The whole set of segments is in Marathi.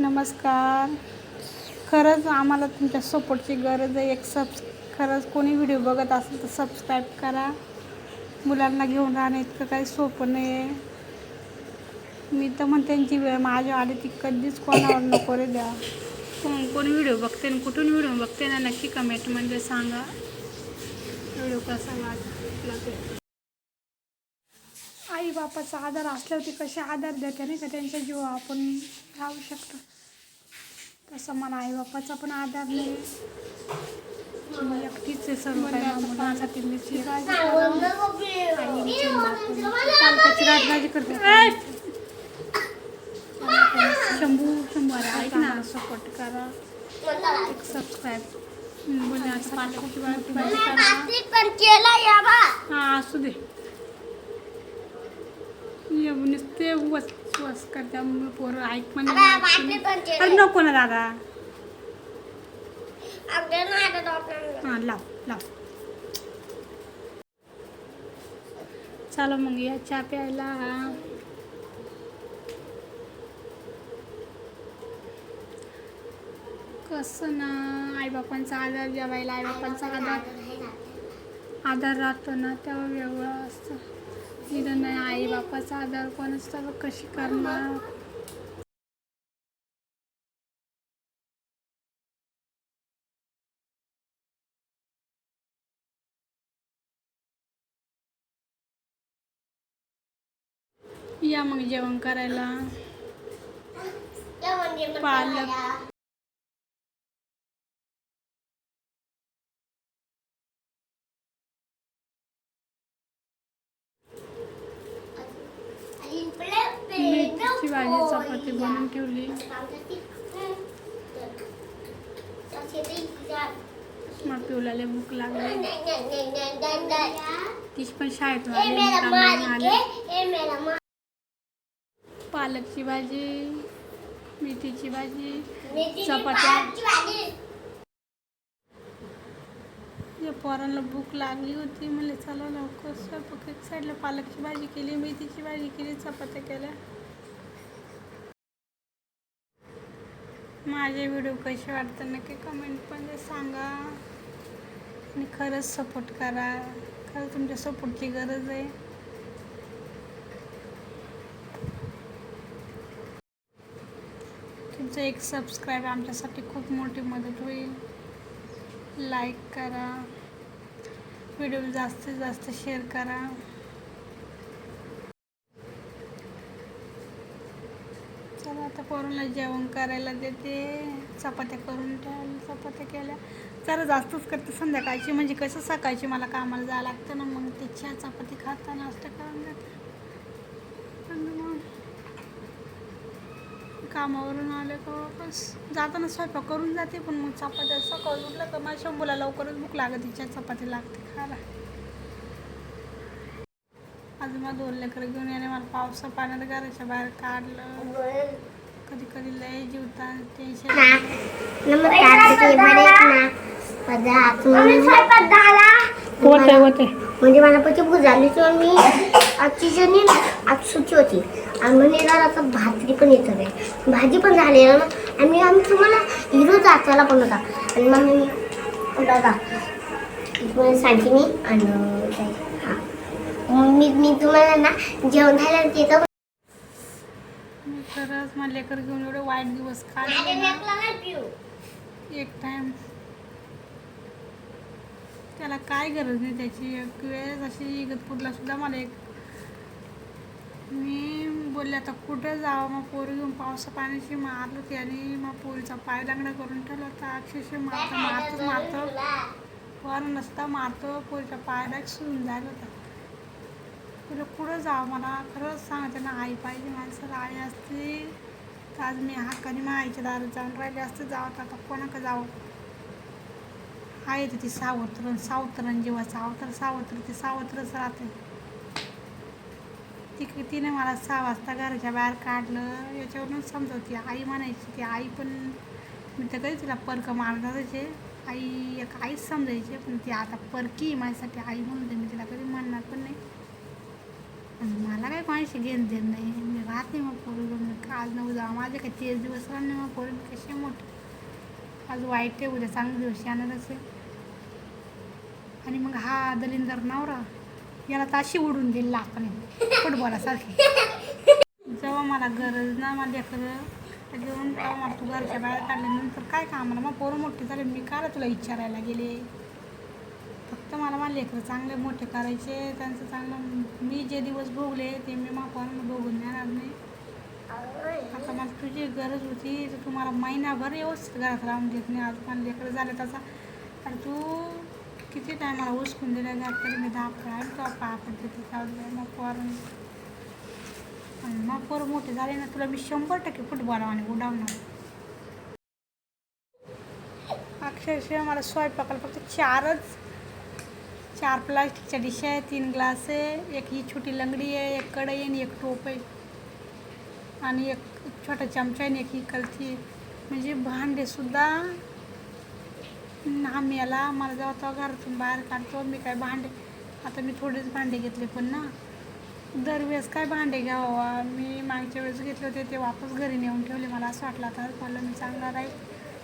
नमस्कार. खरंच आम्हाला तुमच्या सपोर्टची गरज आहे. एक सबस खरंच कोणी व्हिडिओ बघत असेल तर सबस्क्राईब करा. मुलांना घेऊन राहणं इतकं काही सोपं नाही आहे मी तर म्हणते त्यांची वेळ माझ्या आली ती कधीच कोणावर नको रे द्या. कोण कोणी व्हिडिओ बघते आणि कुठून व्हिडिओ बघते ना नक्की कमेंटमध्ये सांगा. व्हिडिओ कसा वाटला ते. बापाचा आधार असल्यावर ते कसे आधार देते नाही का? त्यांच्या जीवा आपण राहू शकतो. तसं मला आई बापाचा पण आधार नाही. मी एकटीच आहे सर्व मुलांसाठी मी पालकाची करते. शंभू शंभू ऐक ना सपोर्ट करा. एक सबस्क्राईब आता पालकाची करा. हां असू दे. नुसते वस वस करत्या मग पोरं ऐक पण अरे नको ना दादा हां लाव लाव चला मग या चहा प्यायला कसं ना आईबापांचा आदर जेवायला आईबापांचा आदर आदर राहतो ना तेव्हा वेगळं असतं तिथं नाही आई बापाचा आधार कोण असतं कशी करणार? या मग जेवण करायला. पालक. मेथीची भाजी चपाती बनवून ठेवली. मग पिवल्याला भूक लागली. तिची पण शाळेत आली. पालकची भाजी मेथीची भाजी चपात्या या पोरांना भूक लागली होती. म्हणले चला लवकर स्वयंपाक. एक साईडला पालकची भाजी केली मेथीची भाजी केली चपात्या केल्या. माझे व्हिडिओ कसे वाटतात नक्की कमेंटमध्ये सांगा. आणि खरंच सपोर्ट करा. खरंच तुमच्या सपोर्टची गरज आहे. तुमचं एक सबस्क्राईब आमच्यासाठी खूप मोठी मदत होईल. लाईक करा. व्हिडिओ जास्तीत जास्त शेअर करा चला आता पोरांना जेवण करायला देते चपात्या करून ठेवायला चपात्या केल्या. जरा जास्तच करते संध्याकाळची म्हणजे कसं सकाळची मला कामाला जावं लागतं ना मग तिच्या चहा चपाती खाता नाश्ता करून देते. मग कामावरून आले का वापस? जाताना स्वयंपाक करून जाते पण मग चपात्या सकाळ उठलं तर माझ्या शंभूला लवकरच भूक लागत तिच्या चपाती लागते खायला. आज मग दोन लेकरं घेऊन येणे मला पावसा पाण्यात घराच्या बाहेर काढलं. कधी कधी लय जीवता टेन्शन होते होते म्हणजे मला पती भूक झाली तर मी आजची जणी आज सुची होती. आणि म्हणे जरा आता भाकरी पण येत आहे भाजी पण झाली ना. आणि आम्ही तुम्हाला हिरो जाताला पण होता. आणि मग मी दादा तुम्हाला सांगते मी. आणि हां. मग मी मी तुम्हाला ना जेवण झालं ते तर मी खरंच मला लेकर घेऊन एवढे वाईट दिवस काढले ना एक टाइम त्याला काय गरज नाही त्याची. एक वेळेस अशी इगतपूरला सुद्धा मला एक. मी बोलले आता कुठं जावं? मग पोरी घेऊन पावसा पाण्याची मारलं त्याने. मग पोरीचा पाय लागणं करून ठेवला होता. अक्षरशः मारतो मारतोच मारतो. वर नसता मारतो. पोरीच्या पायाला सुरून जायला होता. तुला कुठं जावं मला. खरंच सांगते ना आई पाहिजे माणसाला आई असते तर आज मी हाकाने मग आईच्या दारात जाऊन राहिले असते जावं आता कोणाकडे जावं? आहे तर ती सावत्रण सावत्रण जेव्हा अवतर सावत्र ते सावत्रच राहते. ती तिने मला सहा वाजता घराच्या बाहेर काढलं. याच्यावरूनच समजवते आई म्हणायची ती आई पण मी तर कधी तिला परक मारणारच आई एक आईच समजायची पण ती आता परकी आहे माझ्यासाठी. आई म्हणून मी तिला कधी म्हणणार पण नाही. मला काय कोणाशी घेणं देत नाही. मी राहते मग पोरी आज न उद्या माझे काय तेच दिवस राहणे मग पोरी कसे मोठे? आज वाईट आहे उद्या चांगले दिवस येणार असे आणि मग हा दलिंदर नवरा याला तर अशी उडून दिली लाकडे. फुटबॉलासारखी जेव्हा मला गरज ना मला लेकरं घेऊन तेव्हा मला तू घरच्या बाहेर काढल्यानंतर काय कामाला? मग पोरं मोठी झाले मी काय तुला विचारायला गेले. फक्त मला मला लेकरं चांगले मोठे करायचे त्यांचं चांगलं मी जे दिवस भोगले ते मी मापानं भोगून देणार नाही. आता मला तुझी गरज होती तर तू मला महिनाभर व्यवस्थित घरात राहून देत नाही. आज मला लेकरं झाले त्याचा तर तू किती टायमाला उसकून दिलं घरात तरी मी दहा फळा किंवा पाया पडते ते जाऊ मग आणि मग पोर मोठे झाले ना तुला मी शंभर टक्के फुटबॉल आणि उडावणार. अक्षरशः मला स्वयंपाकाला फक्त चारच चार प्लास्टिकच्या डिश आहे तीन ग्लास आहे एक ही छोटी लंगडी आहे एक कढई आणि एक टोप. आहे आणि एक छोटा चमचा आणि एक ही कलती आहे म्हणजे भांडेसुद्धा आम्ही याला मला जेव्हा तेव्हा घरातून बाहेर काढतो मी काय भांडे आता मी थोडेच भांडे घेतले पण ना. दरवेळेस काय भांडे घ्यावा? मी मागच्या वेळेस घेतले होते ते वापस घरी नेऊन ठेवले. मला असं वाटलं आता मला मी चांगला राहील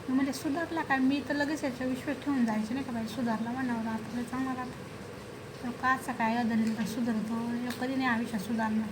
म्हणजे सुधारला काय? मी तर लगेच याच्या विश्वास ठेवून जायचे नाही का बाई? सुधारला म्हणावं आता चांगला राहतो तर का असं काय अदलिंदा सुधारतो? कधी नाही आयुष्यात सुधारणार.